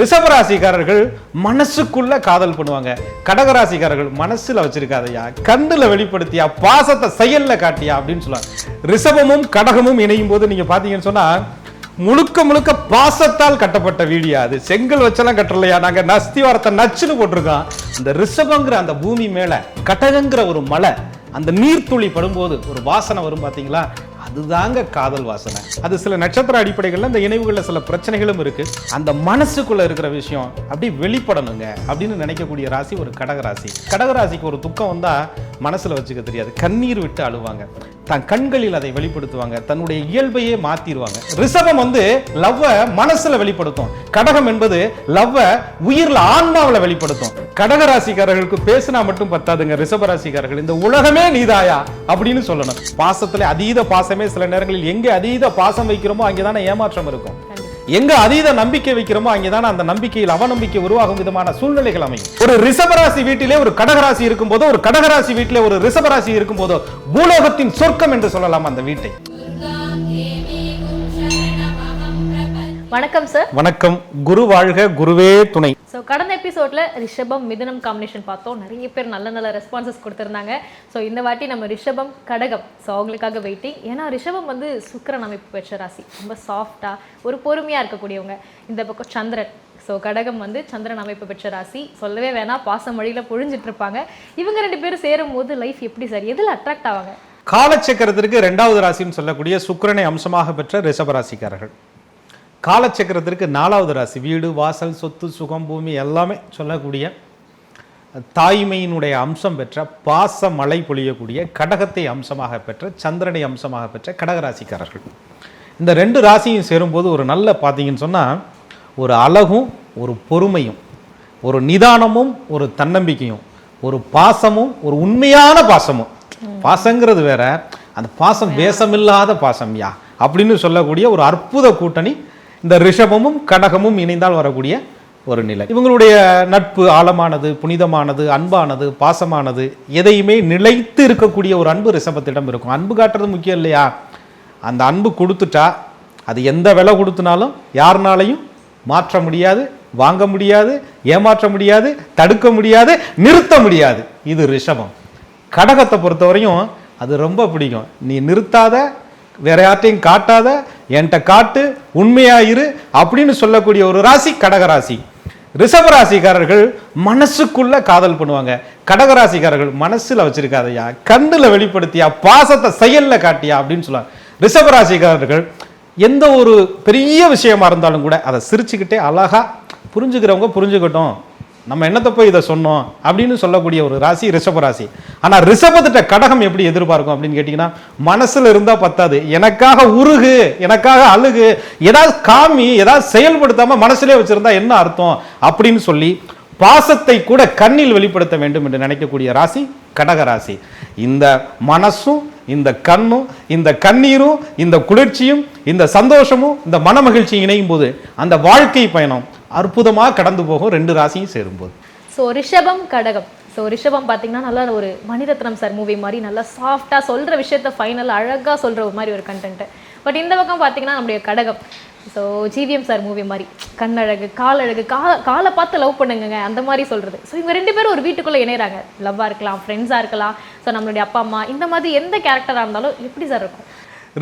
ரிஷபராசிக்காரர்கள் மனசுக்குள்ள காதல் பண்ணுவாங்க. கடகராசிக்காரர்கள் மனசுல வச்சிருக்காதயா கண்ணுல வெளிப்படுத்தியா பாசத்தை செயல்ல காட்டியா அப்படின்னு சொல்லுவாங்க. ரிஷபமும் கடகமும் இணையும் போது நீங்க பாத்தீங்கன்னு சொன்னா முழுக்க முழுக்க பாசத்தால் கட்டப்பட்ட வீடியோ அது. செங்கல் வச்செல்லாம் கட்டலையா நாங்க நஸ்திவாரத்தை நச்சுன்னு போட்டிருக்கோம். இந்த ரிஷபங்கிற அந்த பூமி மேல கடகங்கிற ஒரு மலை அந்த நீர்த்துளி படும்போது ஒரு வாசனை வரும் பாத்தீங்களா? அதுதாங்க காதல் வாசனை. அது சில நட்சத்திர அடிப்படைகளில் இந்த இணைவுகளில் சில பிரச்சனைகளும் இருக்கு. அந்த மனசுக்குள்ள இருக்கிற விஷயம் அப்படியே வெளிப்படணுங்க அப்படின்னு நினைக்கக்கூடிய ராசி ஒரு கடகராசி. கடகராசிக்கு ஒரு துக்கம் வந்தா மனசுல வச்சுக்க தெரியாது. கண்ணீர் விட்டு அழுவாங்க. தன் கண்களில் அதை வெளிப்படுத்துவாங்க. தன்னுடைய இயல்பையே மாத்திடுவாங்க ரிஷபம் வந்து லவ்வை மனசுல வெளிப்படுத்தும். கடகம் என்பது லவ்வை உயிர்ல ஆன்மாவில் வெளிப்படுத்தும். கடக ராசிக்காரர்களுக்கு பேசினா மட்டும் பத்தாதுங்க. ரிஷபராசிக்காரர்கள் இந்த உலகமே நீதாயா? அப்படின்னு சொல்லணும். பாசத்துல அதீத பாசமே சில நேரங்களில் எங்க அதீத பாசம் வைக்கிறோமோ அங்கேதானே ஏமாற்றம் இருக்கும். எங்க அதீத நம்பிக்கை வைக்கிறோமோ அங்கேதான் அந்த நம்பிக்கையில் அவநம்பிக்கை உருவாகும் விதமான சூழ்நிலைகள் அமையும். ஒரு ரிசபராசி வீட்டிலே ஒரு கடகராசி இருக்கும் போதோ ஒரு கடகராசி வீட்டிலே ஒரு ரிசபராசி இருக்கும் போதோ பூலோகத்தின் சொர்க்கம் என்று சொல்லலாம் அந்த வீட்டை. வணக்கம் சார் வணக்கம். குரு வாழ்க குருவே துணை. ஸோ கடந்த எபிசோட்ல ரிஷபம் மிதுனம் காம்பினேஷன் பார்த்தோம். நிறைய பேர் நல்ல நல்ல ரெஸ்பான்சஸ் கொடுத்துருந்தாங்க. ஸோ இந்த வாட்டி நம்ம ரிஷபம் கடகம். ஸோ அவங்களுக்காக வெயிட்டிங் ஏன்னா ரிஷபம் வந்து சுக்கிரன் அமைப்பு பெற்ற ராசி. ரொம்ப சாஃப்டா ஒரு பொறுமையா இருக்கக்கூடியவங்க. இந்த பக்கம் சந்திரன். ஸோ கடகம் வந்து சந்திரன் அமைப்பு பெற்ற ராசி. சொல்லவே வேணாம் பாசம் வழியில பொழிஞ்சிட்டு இருப்பாங்க. இவங்க ரெண்டு பேரும் சேரும் போது லைஃப் எப்படி சார் எதில் அட்ராக்ட் ஆவாங்க? காலச்சக்கரத்திற்கு இரண்டாவது ராசின்னு சொல்லக்கூடிய சுக்கிரனை அம்சமாக பெற்ற ரிஷபராசிக்காரர்கள் காலச்சக்கரத்திற்கு நாலாவது ராசி. வீடு வாசல் சொத்து சுகம் பூமி எல்லாமே சொல்லக்கூடிய தாய்மையினுடைய அம்சம் பெற்ற பாச மழை பொழியக்கூடிய கடகத்தை அம்சமாக பெற்ற சந்திரனை அம்சமாக பெற்ற கடகராசிக்காரர்கள். இந்த ரெண்டு ராசியும் சேரும்போது ஒரு நல்ல பார்த்தீங்கன்னு சொன்னால் ஒரு அழகும் ஒரு பொறுமையும் ஒரு நிதானமும் ஒரு தன்னம்பிக்கையும் ஒரு பாசமும் ஒரு உண்மையான பாசமும். பாசங்கிறது வேற அந்த பாசம் வேஷமில்லாத பாசம் யா. அப்படின்னு சொல்லக்கூடிய ஒரு அற்புத கூட்டணி இந்த ரிஷபமும் கடகமும் இணைந்தால் வரக்கூடிய ஒரு நிலை. இவங்களுடைய நட்பு ஆழமானது புனிதமானது அன்பானது பாசமானது எதையுமே நிலைத்து இருக்கக்கூடிய ஒரு அன்பு ரிஷபத்திடம் இருக்கும். அன்பு காட்டுறது முக்கியம் இல்லையா? அந்த அன்பு கொடுத்துட்டா அது எந்த விலை கொடுத்துனாலும் யாருனாலையும் மாற்ற முடியாது வாங்க முடியாது ஏமாற்ற முடியாது தடுக்க முடியாது நிறுத்த முடியாது. இது ரிஷபம். கடகத்தை பொறுத்தவரையும் அது ரொம்ப பிடிக்கும். நீ நிறுத்தாத வேற யார்ட்டையும் காட்டாத என்கிட்ட காட்டு உண்மையாயிரு அப்படின்னு சொல்லக்கூடிய ஒரு ராசி கடகராசி ரிஷபராசிக்காரர்கள் மனசுக்குள்ள காதல் பண்ணுவாங்க. கடகராசிக்காரர்கள் மனசுல வச்சிருக்காதையா கண்ணுல வெளிப்படுத்தியா பாசத்தை செயல்ல காட்டியா அப்படின்னு சொல்லுவாங்க. ரிஷபராசிக்காரர்கள் எந்த ஒரு பெரிய விஷயமா இருந்தாலும் கூட அதை சிரிச்சுக்கிட்டே அழகா புரிஞ்சுக்கிறவங்க புரிஞ்சுக்கட்டும். நம்ம என்னத்தை போய் இதை சொன்னோம் அப்படின்னு சொல்லக்கூடிய ஒரு ராசி ரிஷப ராசி. ஆனால் ரிஷபத்திட்ட கடகம் எப்படி எதிர்பார்க்கும் அப்படின்னு கேட்டிங்கன்னா மனசில் இருந்தால் பத்தாது. எனக்காக உருகு எனக்காக அழுகு ஏதாவது காமி ஏதாவது செயல்படுத்தாமல் மனசுலயே வச்சிருந்தா என்ன அர்த்தம் அப்படின்னு சொல்லி பாசத்தை கூட கண்ணில் வெளிப்படுத்த வேண்டும் என்று நினைக்கக்கூடிய ராசி கடக ராசி. இந்த மனசும் இந்த கண்ணும் இந்த கண்ணீரும் இந்த குளிர்ச்சியும் இந்த சந்தோஷமும் இந்த மனமகிழ்ச்சியும் இணையும் போது அந்த வாழ்க்கை பயணம் அற்புதமா கடந்து போகும் ரெண்டு ராசியும் சேரும்போது. ஸோ ரிஷபம் கடகம். ஸோ ரிஷபம் பார்த்தீங்கன்னா நல்லா ஒரு மணிரத்னம் சார் மூவி மாதிரி நல்லா சாஃப்டாக சொல்கிற விஷயத்த ஃபைனல் அழகாக சொல்கிற ஒரு மாதிரி ஒரு கண்டென்ட் பட் இந்த பக்கம் பார்த்தீங்கன்னா நம்முடைய கடகம். ஸோ ஜிவிஎம் சார் மூவி மாதிரி. கண்ணழகு காலழகு கா காலை பார்த்து லவ் பண்ணுங்க அந்த மாதிரி சொல்கிறது ஸோ இவங்க ரெண்டு பேரும் ஒரு வீட்டுக்குள்ளே இணையறாங்க. லவ்வாக இருக்கலாம் ஃப்ரெண்ட்ஸாக இருக்கலாம். ஸோ நம்மளுடைய அப்பா அம்மா இந்த மாதிரி எந்த கேரக்டராக இருந்தாலும் எப்படி சார் இருக்கும்?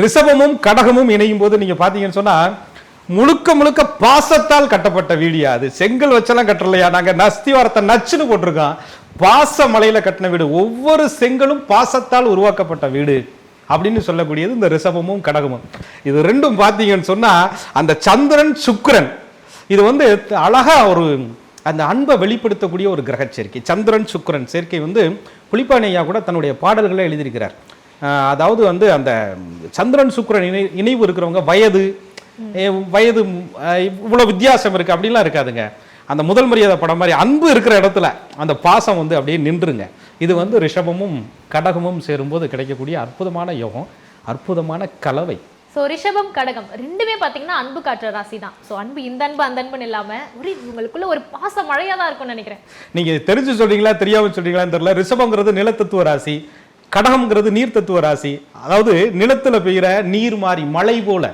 ரிஷபமும் கடகமும் இணையும் போது நீங்க பாத்தீங்கன்னு சொன்னா முழுக்க முழுக்க பாசத்தால் கட்டப்பட்ட வீடியோ அது. செங்கல் வச்செல்லாம் கட்டலையா நாங்க நஸ்திவாரத்தை நச்சுன்னு போட்டிருக்கோம். பாச மலையில கட்டின வீடு. ஒவ்வொரு செங்கலும் பாசத்தால் உருவாக்கப்பட்ட வீடு அப்படின்னு சொல்லக்கூடியது இந்த ரிஷபமும் கடகமும். இது ரெண்டும் பார்த்தீங்கன்னு சொன்னா அந்த சந்திரன் சுக்கரன். இது வந்து அழகா ஒரு அந்த அன்பை வெளிப்படுத்தக்கூடிய ஒரு கிரக சேர்க்கை சந்திரன் சுக்கரன் சேர்க்கை வந்து புலிப்பானையா கூட தன்னுடைய பாடல்களை எழுதியிருக்கிறார். அதாவது வந்து அந்த சந்திரன் சுக்கரன் இணை இணைவு இருக்கிறவங்க வயது வயது ஆஹ் இவ்வளவு வித்தியாசம் இருக்கு அப்படிலாம் இருக்காதுங்க. அந்த முதல் மரியாதை படம் மாதிரி அன்பு இருக்கிற இடத்துல அந்த பாசம் வந்து அப்படியே நின்றுங்க. இது வந்து ரிஷபமும் கடகமும் சேரும்போது கிடைக்கக்கூடிய அற்புதமான யோகம் அற்புதமான கலவை. ஸோ ரிஷபம் கடகம் ரெண்டுமே பார்த்தீங்கன்னா அன்பு காட்டுற ராசி தான். ஸோ அன்பு இந்த அன்பு அந்த அன்புன்னு இல்லாமல் ஒரு உங்களுக்குள்ள ஒரு பாச மழையாக தான் இருக்கும்னு நினைக்கிறேன். நீங்க தெரிஞ்சு சொல்றீங்களா தெரியாம சொல்றீங்களான்னு தெரியல. ரிஷபங்கிறது நிலத்தத்துவ ராசி கடகம்ங்கிறது நீர் தத்துவ ராசி. அதாவது நிலத்துல பெய்கிற நீர் மாறி மழை போல.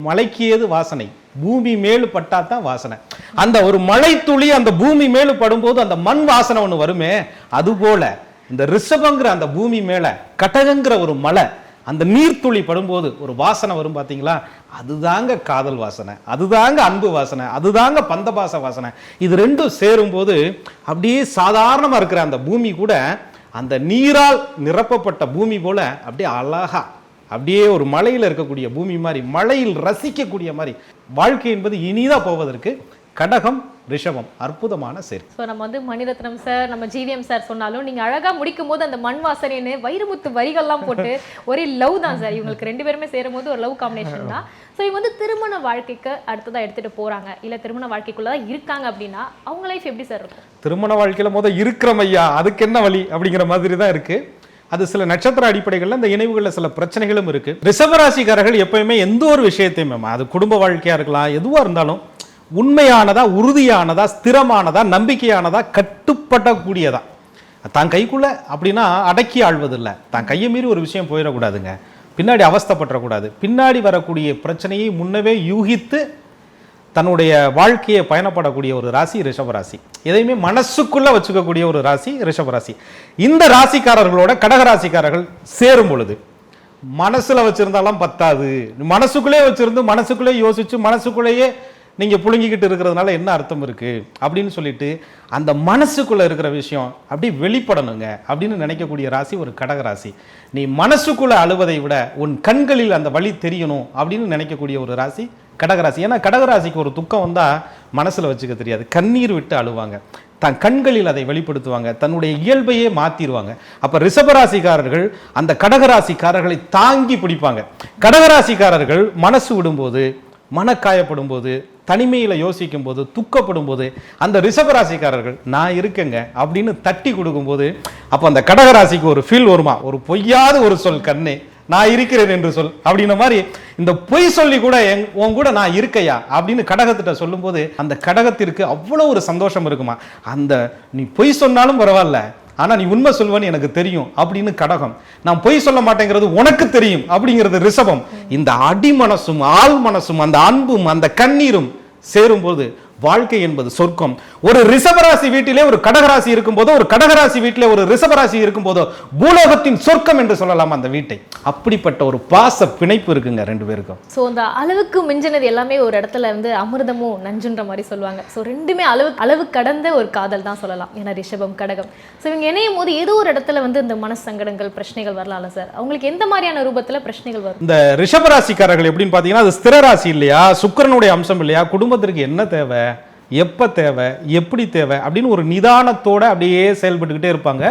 மலைக்கியது வாசனை. பூமி மேலு பட்டாதான் வாசனை. அந்த ஒரு மழை துளி அந்த பூமி மேலு படும்போது அந்த மண் வாசனை ஒன்று வருமே அது போல இந்த ரிஷபங்கிற அந்த பூமி மேல கடகங்கிற ஒரு மலை அந்த நீர்த்துளி படும்போது ஒரு வாசனை வரும் பார்த்தீங்களா அதுதாங்க காதல் வாசனை அதுதாங்க அன்பு வாசனை அதுதாங்க பந்தபாச வாசனை. இது ரெண்டும் சேரும்போது அப்படியே சாதாரணமாக இருக்கிற அந்த பூமி கூட அந்த நீரால் நிரப்பப்பட்ட பூமி போல அப்படியே அழகா அப்படியே ஒரு மலையில் இருக்கக்கூடிய பூமி மாதிரி மலையில் ரசிக்கக்கூடிய மாதிரி. வாழ்க்கை என்பது இனிதா போவதற்கு கடகம் ரிஷபம் அற்புதமான சேர்க்கை. ஸோ நம்ம வந்து மணிரத்னம் சார் நம்ம ஜிவிஎம் சார் சொன்னாலும் நீங்க அழகா முடிக்கும் போது அந்த மண் வாசனைன்னு வைரமுத்து வரிகள்லாம் போட்டு ஒரே லவ் தான் சார் இவங்களுக்கு ரெண்டு பேருமே சேரும் போது ஒரு லவ் காம்பினேஷன் தான். ஸோ இவங்க வந்து திருமண வாழ்க்கைக்கு அடுத்ததா எடுத்துட்டு போறாங்க. இல்ல திருமண வாழ்க்கைக்குள்ள தான் இருக்காங்க அப்படின்னா அவங்க லைஃப் எப்படி சார் இருக்கும்? திருமண வாழ்க்கையில முத இருக்கிறோம் ஐயா அதுக்கு என்ன வழி அப்படிங்கிற மாதிரி தான் இருக்கு. அது சில நட்சத்திர அடிப்படைகளில் இந்த இணைவுகளில் சில பிரச்சனைகளும் இருக்குது ரிசவராசிக்காரர்கள் எப்பயுமே எந்த ஒரு விஷயத்தையுமே அது குடும்ப வாழ்க்கையாக இருக்கலாம் எதுவாக இருந்தாலும் உண்மையானதா உறுதியானதா ஸ்திரமானதா நம்பிக்கையானதா கட்டுப்படக்கூடியதா. தான் கைக்குள்ள அப்படின்னா அடக்கி ஆள்வதில்லை தான் கையை மீறி ஒரு விஷயம் போயிடக்கூடாதுங்க. பின்னாடி அவஸ்தப்பட்டுறக்கூடாது. பின்னாடி வரக்கூடிய பிரச்சனையை முன்னவே யூகித்து தன்னுடைய வாழ்க்கையை பயணப்படக்கூடிய ஒரு ராசி ரிஷபராசி எதையுமே மனசுக்குள்ள வச்சுக்கக்கூடிய ஒரு ராசி ரிஷபராசி இந்த ராசிக்காரர்களோட கடக ராசிக்காரர்கள் சேரும் பொழுது மனசுல வச்சிருந்தாலும் பத்தாது. மனசுக்குள்ளே வச்சிருந்து மனசுக்குள்ளே யோசிச்சு மனசுக்குள்ளேயே நீங்க புழுங்கிக்கிட்டு இருக்கிறதுனால என்ன அர்த்தம் இருக்கு? அப்படின்னு சொல்லிட்டு அந்த மனசுக்குள்ள இருக்கிற விஷயம் அப்படி வெளிப்படணுங்க அப்படின்னு நினைக்கக்கூடிய ராசி ஒரு கடக ராசி. நீ மனசுக்குள்ள அழுவதை விட உன் கண்களில் அந்த வழி தெரியணும் அப்படின்னு நினைக்கக்கூடிய ஒரு ராசி கடகராசி. ஏன்னா கடகராசிக்கு ஒரு துக்கம் வந்தால் மனசில் வச்சுக்க தெரியாது. கண்ணீர் விட்டு அழுவாங்க. தன் கண்களில் அதை வெளிப்படுத்துவாங்க. தன்னுடைய இயல்பையே மாற்றிடுவாங்க அப்போ ரிஷபராசிக்காரர்கள் அந்த கடகராசிக்காரர்களை தாங்கி பிடிப்பாங்க. கடகராசிக்காரர்கள் மனசு விடும்போது மனக்காயப்படும் போது தனிமையில் யோசிக்கும் போது துக்கப்படும் போது அந்த ரிஷபராசிக்காரர்கள் நான் இருக்கேங்க அப்படின்னு தட்டி கொடுக்கும்போது அப்போ அந்த கடகராசிக்கு ஒரு ஃபீல் வருமா? ஒரு பொய்யாத ஒரு சொல் கண்ணே. நான் இருக்கிறேன் என்று சொல். அப்படின்ன மாதிரி இந்த பொய் சொல்லி கூட எங் உன் கூட நான் இருக்கையா? அப்படின்னு கடகத்திட்ட சொல்லும்போது அந்த கடகத்திற்கு அவ்வளோ ஒரு சந்தோஷம் இருக்குமா? அந்த நீ பொய் சொன்னாலும் பரவாயில்ல ஆனால் நீ உண்மை சொல்வன்னு எனக்கு தெரியும் அப்படின்னு கடகம். நான் பொய் சொல்ல மாட்டேங்கிறது உனக்கு தெரியும் அப்படிங்கிறது ரிஷபம். இந்த அடி மனசும் ஆள் மனசும் அந்த அன்பும் அந்த கண்ணீரும் சேரும்போது வாழ்க்கை என்பது சொர்க்கம். ஒரு ரிஷபராசி வீட்டிலே ஒரு கடகராசி இருக்கும்போதோ ஒரு கடகராசி வீட்டிலே ஒரு ரிஷபராசி இருக்கும்போதோ பூலோகத்தின் சொர்க்கம் என்று சொல்லலாம் அந்த வீட்டை. அப்படிப்பட்ட ஒரு பாச பிணைப்பு இருக்குங்க ரெண்டு பேருக்கும். ஸோ அந்த அளவுக்கு மிஞ்சினது எல்லாமே ஒரு இடத்துல வந்து அமிர்தமும் நஞ்சுன்ற மாதிரி சொல்லுவாங்க. ஸோ ரெண்டுமே அளவு அளவு கடந்த ஒரு காதல் தான் சொல்லலாம். ஏன்னா ரிஷபம் கடகம். ஸோ இவங்க இணையும் போது ஏதோ ஒரு இடத்துல வந்து இந்த மனசு சங்கடங்கள் பிரச்சனைகள் வரலாம்ல சார் அவங்களுக்கு எந்த மாதிரியான ரூபத்துல பிரச்சனைகள் வரும்? இந்த ரிஷபராசிக்காரர்கள் எப்படின்னு பார்த்தீங்கன்னா அது ஸ்திர ராசி இல்லையா? சுக்கிரனுடைய அம்சம் இல்லையா? குடும்பத்திற்கு என்ன தேவை? எப்போ தேவை எப்படி தேவை அப்படின்னு ஒரு நிதானத்தோட அப்படியே செயல்பட்டுக்கிட்டே இருப்பாங்க.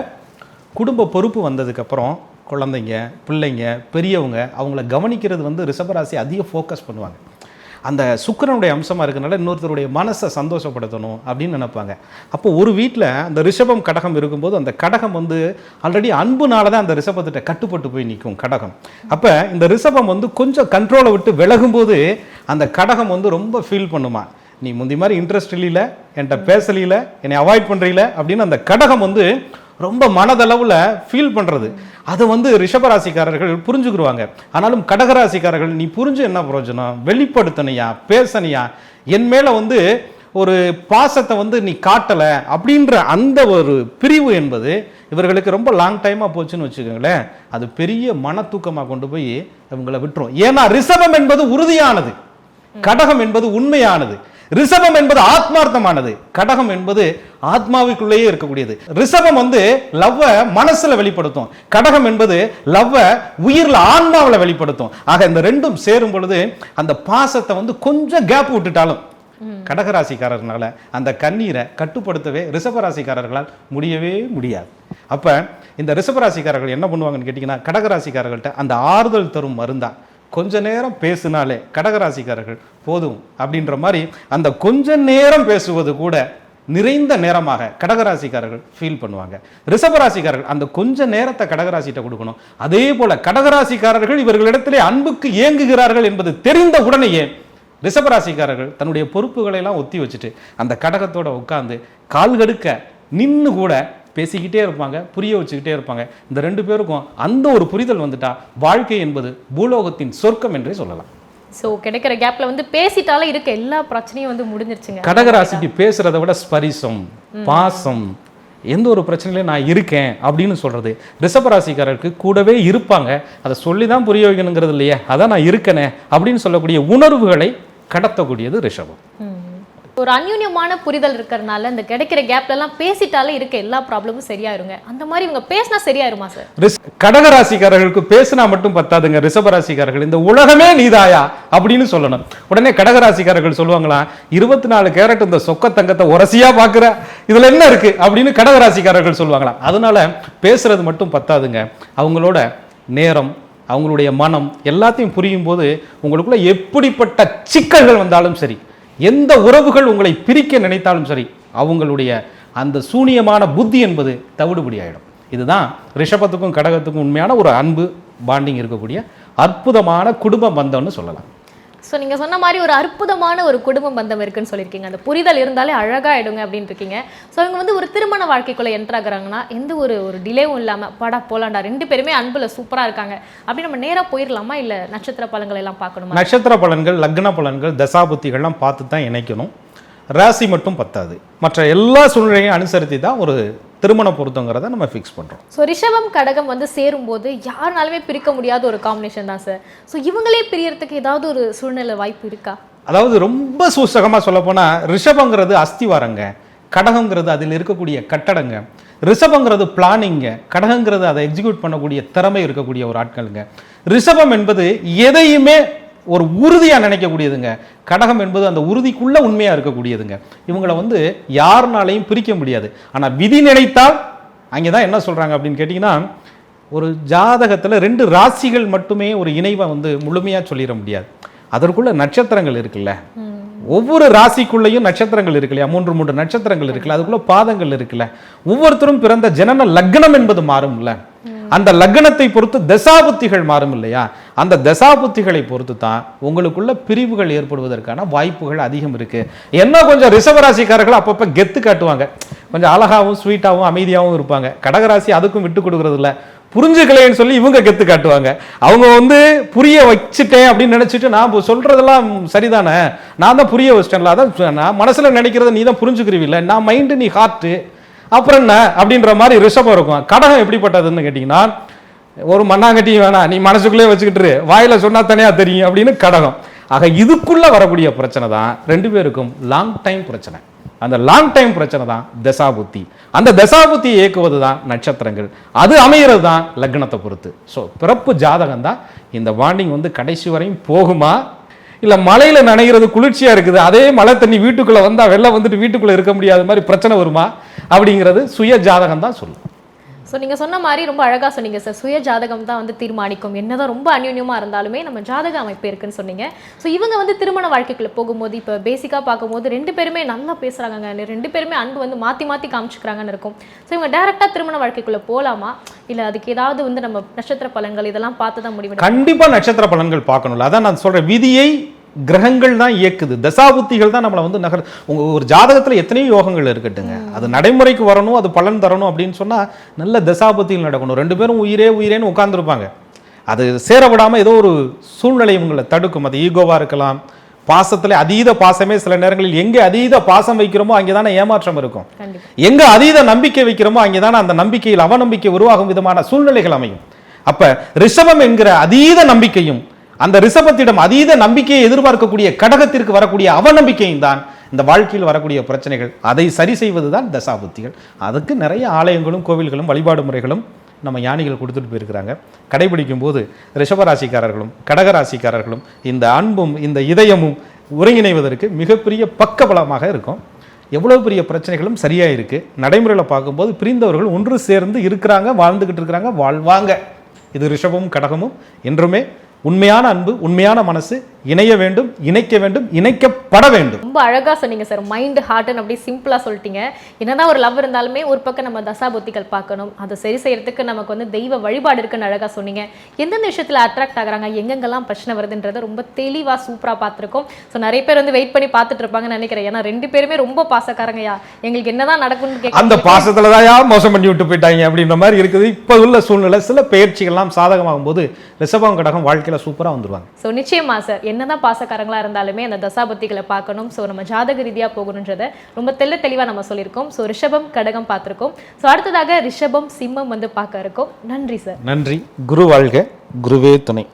குடும்ப பொறுப்பு வந்ததுக்கப்புறம் குழந்தைங்க பிள்ளைங்க பெரியவங்க அவங்கள கவனிக்கிறது வந்து ரிஷபராசி அதிக ஃபோக்கஸ் பண்ணுவாங்க. அந்த சுக்கரனுடைய அம்சமாக இருக்கிறனால இன்னொருத்தருடைய மனசை சந்தோஷப்படுத்தணும் அப்படின்னு நினைப்பாங்க. அப்போ ஒரு வீட்டில் அந்த ரிஷபம் கடகம் இருக்கும்போது அந்த கடகம் வந்து ஆல்ரெடி அன்புனால தான் அந்த ரிஷபத்திட்ட கட்டுப்பட்டு போய் நிற்கும் கடகம். அப்போ இந்த ரிஷபம் வந்து கொஞ்சம் கண்ட்ரோலை விட்டு விலகும்போது அந்த கடகம் வந்து ரொம்ப ஃபீல் பண்ணுமா? நீ முந்தி மாதிரி இன்ட்ரெஸ்ட் இல்லையில என்கிட்ட பேசலையில என்னை அவாய்ட் பண்ணுறீல அப்படின்னு அந்த கடகம் வந்து ரொம்ப மனதளவில் ஃபீல் பண்ணுறது அதை வந்து ரிஷபராசிக்காரர்கள் புரிஞ்சுக்கிடுவாங்க ஆனாலும் கடகராசிக்காரர்கள் நீ புரிஞ்சு என்ன பிரயோஜனம்? வெளிப்படுத்தனையா? பேசனையா? என் மேலே வந்து ஒரு பாசத்தை வந்து நீ காட்டலை அப்படின்ற அந்த ஒரு பிரிவு என்பது இவர்களுக்கு ரொம்ப லாங் டைமாக போச்சுன்னு வச்சுக்கோங்களேன். அது பெரிய மன தூக்கமாக கொண்டு போய் இவங்களை விட்டுரும். ஏன்னா ரிஷபம் என்பது உறுதியானது. கடகம் என்பது உண்மையானது. ரிஷபம் என்பது ஆத்மார்த்தமானது. கடகம் என்பது ஆத்மாவுக்குள்ளேயே இருக்கக்கூடியது. ரிஷபம் வந்து லவ்வ மனசுல வெளிப்படுத்தும். கடகம் என்பது லவ்வ உயிர்ல ஆன்மாவுல வெளிப்படுத்தும். ஆக இந்த ரெண்டும் சேரும் பொழுது அந்த பாசத்தை வந்து கொஞ்சம் கேப் விட்டுட்டாலும் கடகராசிக்காரர்னால அந்த கண்ணீரை கட்டுப்படுத்தவே ரிஷபராசிக்காரர்களால் முடியவே முடியாது. அப்ப இந்த ரிஷபராசிக்காரர்கள் என்ன பண்ணுவாங்கன்னு கேட்டிங்கன்னா கடகராசிக்காரர்கள்ட்ட அந்த ஆறுதல் தரும் மருந்தா கொஞ்ச நேரம் பேசினாலே கடகராசிக்காரர்கள் போதும் அப்படின்ற மாதிரி அந்த கொஞ்ச நேரம் பேசுவது கூட நிறைந்த நேரமாக கடகராசிக்காரர்கள் ஃபீல் பண்ணுவாங்க. ரிஷபராசிக்காரர்கள் அந்த கொஞ்ச நேரத்தை கடகராசிகிட்ட கொடுக்கணும். அதே போல கடகராசிக்காரர்கள் இவர்களிடத்திலே அன்புக்கு இயங்குகிறார்கள் என்பது தெரிந்த உடனேயே ரிஷபராசிக்காரர்கள் தன்னுடைய பொறுப்புகளை எல்லாம் ஒத்தி வச்சுட்டு அந்த கடகத்தோட உட்கார்ந்து கால்கடுக்க நின்று கூட பேசிக்கிட்டே இருப்பாங்க புரிய வச்சுக்கிட்டே இருப்பாங்க. இந்த ரெண்டு பேருக்கும் அந்த ஒரு புரிதல் வந்துட்டா வாழ்க்கை என்பது பூலோகத்தின் சொர்க்கம் என்றே சொல்லலாம். ஸோ கிடைக்கிற கேப்ல வந்து பேசிட்டாலே இருக்க எல்லா பிரச்சனையும் வந்து முடிஞ்சிருச்சுங்க. கடகராசிக்கு பேசுறதை விட ஸ்பரிசம் பாசம் எந்த ஒரு பிரச்சனையிலையும் நான் இருக்கேன் அப்படின்னு சொல்றது. ரிஷபராசிக்காரருக்கு கூடவே இருப்பாங்க. அதை சொல்லி தான் புரிய வைக்கணுங்கிறது இல்லையே. அதான் நான் இருக்கனே அப்படின்னு சொல்லக்கூடிய உணர்வுகளை கடத்தக்கூடியது ரிஷபம். ஒரு அந்யூன்யமான புரிதல் இருக்கிறதுனால இந்த கிடைக்கிற கேப்லலாம் பேசிட்டாலே இருக்க எல்லா ப்ராப்ளமும் சரியாயிருங்க. அந்த மாதிரி இவங்க பேசினா சரியாயிருமா சார் ரிஷ் கடகராசிக்காரர்களுக்கு பேசினா மட்டும் பத்தாதுங்க. ரிஷபராசிக்காரர்கள் இந்த உலகமே நீதாயா? அப்படின்னு சொல்லணும். உடனே கடகராசிக்காரர்கள் சொல்லுவாங்களாம் இருபத்தி நாலு கேரட் இந்த சொக்க தங்கத்தை உரசியா பாக்குற? இதுல என்ன இருக்கு? அப்படின்னு கடகராசிக்காரர்கள் சொல்லுவாங்களாம் அதனால பேசுறது மட்டும் பத்தாதுங்க. அவங்களோட நேரம் அவங்களுடைய மனம் எல்லாத்தையும் புரியும் போது உங்களுக்குள்ள எப்படிப்பட்ட சிக்கல்கள் வந்தாலும் சரி எந்த உறவுகள் உங்களை பிரிக்க நினைத்தாலும் சரி அவங்களுடைய அந்த சூனியமான புத்தி என்பது தவிடுபடி ஆகிடும் இதுதான் ரிஷபத்துக்கும் கடகத்துக்கும் உண்மையான ஒரு அன்பு பாண்டிங் இருக்கக்கூடிய அற்புதமான குடும்ப பந்தம்னு சொல்லலாம். ஸோ நீங்கள் சொன்ன மாதிரி ஒரு அற்புதமான ஒரு குடும்ப பந்தம் இருக்குன்னு சொல்லியிருக்கீங்க. அந்த புரிதல் இருந்தாலே அழகாகிடுங்க அப்படின்னு இருக்கீங்க. ஸோ இவங்க வந்து ஒரு திருமண வாழ்க்கைக்குள்ளே என்ட்ராகிறாங்கன்னா எந்த ஒரு ஒரு டிலேவும் இல்லாமல் படா போலாண்டா ரெண்டு பேருமே அன்பில் சூப்பராக இருக்காங்க. அப்படி நம்ம நேராக போயிடலாமா இல்லை நட்சத்திர பலன்கள் எல்லாம் பார்க்கணுமா? நட்சத்திர பலன்கள் லக்ன பலன்கள் தசாபுத்திகள்லாம் பார்த்து தான் இணைக்கணும். ராசி மட்டும் பத்தாது. மற்ற எல்லா சூழ்நிலையும் அனுசரித்து தான் ஒரு திருமண பொருத்தங்கிறத நம்ம ஃபிக்ஸ் பண்ணுறோம் ஸோ ரிஷபம் கடகம் வந்து சேரும்போது யாருனாலுமே பிரிக்க முடியாத ஒரு காம்பினேஷன் தான் சார் ஸோ இவங்களே பிரியறதுக்கு ஏதாவது ஒரு சூழ்நிலை வாய்ப்பு இருக்கா? அதாவது ரொம்ப சூசகமாக சொல்லப்போனால் ரிஷபங்கிறது அஸ்திவாரங்க கடகங்கிறது அதில் இருக்கக்கூடிய கட்டடங்க ரிஷபங்கிறது பிளானிங்க கடகங்கிறது அதை எக்ஸிக்யூட் பண்ணக்கூடிய திறமை இருக்கக்கூடிய ஒரு ஆட்களுங்க. ரிஷபம் என்பது எதையுமே ஒரு உறுதியாக நினைக்கக்கூடியதுங்க. கடகம் என்பது அந்த உறுதிக்குள்ள உண்மையாக இருக்கக்கூடியதுங்க. இவங்களை வந்து யாருனாலையும் பிரிக்க முடியாது. ஆனால் விதி நினைத்தால் அங்கே தான் என்ன சொல்கிறாங்க அப்படின்னு கேட்டிங்கன்னா ஒரு ஜாதகத்தில் ரெண்டு ராசிகள் மட்டுமே ஒரு இணைவை வந்து முழுமையாக சொல்லிட முடியாது. அதற்குள்ள நட்சத்திரங்கள் இருக்குல்ல. ஒவ்வொரு ராசிக்குள்ளேயும் நட்சத்திரங்கள் இருக்கு இல்லையா? மூன்று மூன்று நட்சத்திரங்கள் இருக்குல்ல அதுக்குள்ள பாதங்கள் இருக்குல்ல ஒவ்வொருத்தரும் பிறந்த ஜனன லக்னம் என்பது மாறும்ல. அந்த லக்னத்தை பொறுத்து தசாபுத்திகள் மாறும் இல்லையா? அந்த தசாபுத்திகளை பொறுத்து தான் உங்களுக்குள்ள பிரிவுகள் ஏற்படுவதற்கான வாய்ப்புகள் அதிகம் இருக்கு. என்ன கொஞ்சம் ரிஷபராசிக்காரர்கள் அப்பப்ப கெத்து காட்டுவாங்க. கொஞ்சம் அழகாவும் ஸ்வீட்டாகவும் அமைதியாகவும் இருப்பாங்க. கடகராசி அதுக்கும் விட்டு கொடுக்கறது இல்லை. புரிஞ்சுக்கலைன்னு சொல்லி இவங்க கெத்து காட்டுவாங்க. அவங்க வந்து புரிய வச்சுட்டேன் அப்படின்னு நினைச்சிட்டு நான் இப்போ சொல்றதெல்லாம் சரிதானே? நான் தான் புரிய வச்சிட்டேன்ல. அதான் நான் மனசுல நினைக்கிறத நீ தான் புரிஞ்சுக்கிறீவில்ல. நான் மைண்டு நீ ஹார்ட்டு அப்புறம் என்ன? அப்படின்ற மாதிரி ரிஷபம் இருக்கும். கடகம் எப்படிப்பட்டதுன்னு கேட்டிங்கன்னா ஒரு மண்ணாங்கட்டியும் வேணாம் நீ மனசுக்குள்ளே வச்சுக்கிட்டு வாயில் சொன்னால் சொன்னா தெரியும் அப்படின்னு கடகம். ஆக இதுக்குள்ளே வரக்கூடிய பிரச்சனை தான் ரெண்டு பேருக்கும் லாங் டைம் பிரச்சனை. அந்த லாங் டைம் பிரச்சனை தான் தசாபுத்தி. அந்த தசாபுத்தியை இயக்குவது தான் நட்சத்திரங்கள். அது அமைகிறது தான் லக்னத்தை பொறுத்து. ஸோ பிறப்பு ஜாதகம் தான் இந்த பாண்டிங் வந்து கடைசி வரையும் போகுமா? இல்லை மலையில் நனைகிறது குளிர்ச்சியாக இருக்குது அதே மழை தண்ணி வீட்டுக்குள்ளே வந்தால் வெள்ளம் வந்துட்டு வீட்டுக்குள்ளே இருக்க முடியாத மாதிரி பிரச்சனை வருமா? அப்படிங்கிறது சுய ஜாதகம் தான் சொல்லும். ஸோ நீங்கள் சொன்ன மாதிரி ரொம்ப அழகாக சொன்னீங்க சார் சுய ஜாதகம் தான் வந்து தீர்மானிக்கும். என்னதான் ரொம்ப அந்யூன்யமா இருந்தாலுமே நம்ம ஜாதக அமைப்பு இருக்குன்னு சொன்னீங்க. ஸோ இவங்க வந்து திருமண வாழ்க்கைக்குள்ளே போகும்போது இப்போ பேசிக்காக பார்க்கும்போது ரெண்டு பேருமே நல்லா பேசுகிறாங்க ரெண்டு பேருமே அன்பு வந்து மாற்றி மாற்றி காமிச்சுக்கிறாங்கன்னு இருக்கும். ஸோ இவங்க டேரெக்டாக திருமண வாழ்க்கைக்குள்ளே போகலாமா இல்லை அதுக்கு ஏதாவது வந்து நம்ம நட்சத்திர பலன்கள் இதெல்லாம் பார்த்து தான் முடிவு கண்டிப்பாக நட்சத்திர பலன்கள் பார்க்கணும்ல. அதான் நான் சொல்கிற விதியை கிரகங்கள் தான் இயக்குது. தசாபுத்திகள் தான் நம்மளை வந்து நகர் உங்க ஒரு ஜாதகத்துல எத்தனையோ யோகங்கள் இருக்கட்டுங்க. அது நடைமுறைக்கு வரணும் அது பலன் தரணும் அப்படின்னு சொன்னா நல்ல தசாபுத்திகள் நடக்கணும். ரெண்டு பேரும் உயிரே உயிரேன்னு உட்கார்ந்துருப்பாங்க. அது சேர விடாம ஏதோ ஒரு சூழ்நிலை உங்களை தடுக்கும். அது ஈகோவா இருக்கலாம். பாசத்துல அதீத பாசமே சில நேரங்களில் எங்கே அதீத பாசம் வைக்கிறோமோ அங்கே தானே ஏமாற்றம் இருக்கும். எங்க அதீத நம்பிக்கை வைக்கிறோமோ அங்கேதானே அந்த நம்பிக்கையில் அவநம்பிக்கை உருவாகும் விதமான சூழ்நிலைகள் அமையும். அப்ப ரிஷபம் என்கிற அதீத நம்பிக்கையும் அந்த ரிஷபத்திடம் அதீத நம்பிக்கையை எதிர்பார்க்கக்கூடிய கடகத்திற்கு வரக்கூடிய அவநம்பிக்கையும் தான் இந்த வாழ்க்கையில் வரக்கூடிய பிரச்சனைகள். அதை சரி செய்வது தான் தசாபுத்திகள். அதுக்கு நிறைய ஆலயங்களும் கோவில்களும் வழிபாடு முறைகளும் நம்ம யானைகள் கொடுத்துட்டு போயிருக்கிறாங்க. கடைபிடிக்கும் போது ரிஷபராசிக்காரர்களும் கடகராசிக்காரர்களும் இந்த அன்பும் இந்த இதயமும் ஒருங்கிணைவதற்கு மிகப்பெரிய பக்கபலமாக இருக்கும். எவ்வளோ பெரிய பிரச்சனைகளும் சரியாக இருக்குது நடைமுறையில் பார்க்கும்போது பிரிந்தவர்கள் ஒன்று சேர்ந்து இருக்கிறாங்க வாழ்ந்துக்கிட்டு இருக்கிறாங்க வாழ்வாங்க. இது ரிஷபமும் கடகமும் என்றுமே உண்மையான அன்பு உண்மையான மனசு இணைய வேண்டும் இணைக்க வேண்டும் இணைக்கப்பட வேண்டும். ரொம்ப அழகா சொன்னீங்க சார். மைண்ட் ஹார்ட்னு அப்படி சிம்பிளா சொல்லிட்டீங்க. என்னதான் ஒரு லவ் இருந்தாலுமே ஒரு பக்கம் நம்ம தசாபுத்திகள் பார்க்கணும். அதை சரி செய்யறதுக்கு நமக்கு வந்து தெய்வ வழிபாடு இருக்குன்னு அழகா சொன்னீங்க. எந்தெந்த விஷயத்துல அட்ராக்ட் ஆகுறாங்க? எங்கெங்கெல்லாம் பிரச்சனை வருதுன்றதை ரொம்ப தெளிவா சூப்பரா பார்த்துருக்கோம். ஸோ நிறைய பேர் வந்து வெயிட் பண்ணி பார்த்துட்டு இருப்பாங்கன்னு நினைக்கிறேன். ஏன்னா ரெண்டு பேருமே ரொம்ப பாசக்காரங்கயா எங்களுக்கு என்னதான் நடக்கும்னு கேட்க அந்த பாசத்துல தான் மோசம் பண்ணி விட்டு போயிட்டாங்க அப்படின்ற மாதிரி இருக்குது. இப்போ உள்ள சூழ்நிலை சில பயிற்சிகள்லாம் சாதகமாகும் போது ரிஷபம் கடகம் வாழ்க்கையில சூப்பரா வந்துருவாங்க. ஸோ நிச்சயமா சார். என்னதான் பாசக்காரங்களா இருந்தாலுமே அந்த தசாபத்திகளை பார்க்கணும். ஸோ நம்ம ஜாதக ரீதியா போகணுன்றதை ரொம்ப தெள்ள தெளிவா நம்ம சொல்லியிருக்கோம். ஸோ ரிஷபம் கடகம் பார்த்திருக்கோம். ஸோ அடுத்ததாக ரிஷபம் சிம்மம் வந்து பார்க்க இருக்கோம். நன்றி சார் நன்றி. குரு வாழ்க. குருவே துணை.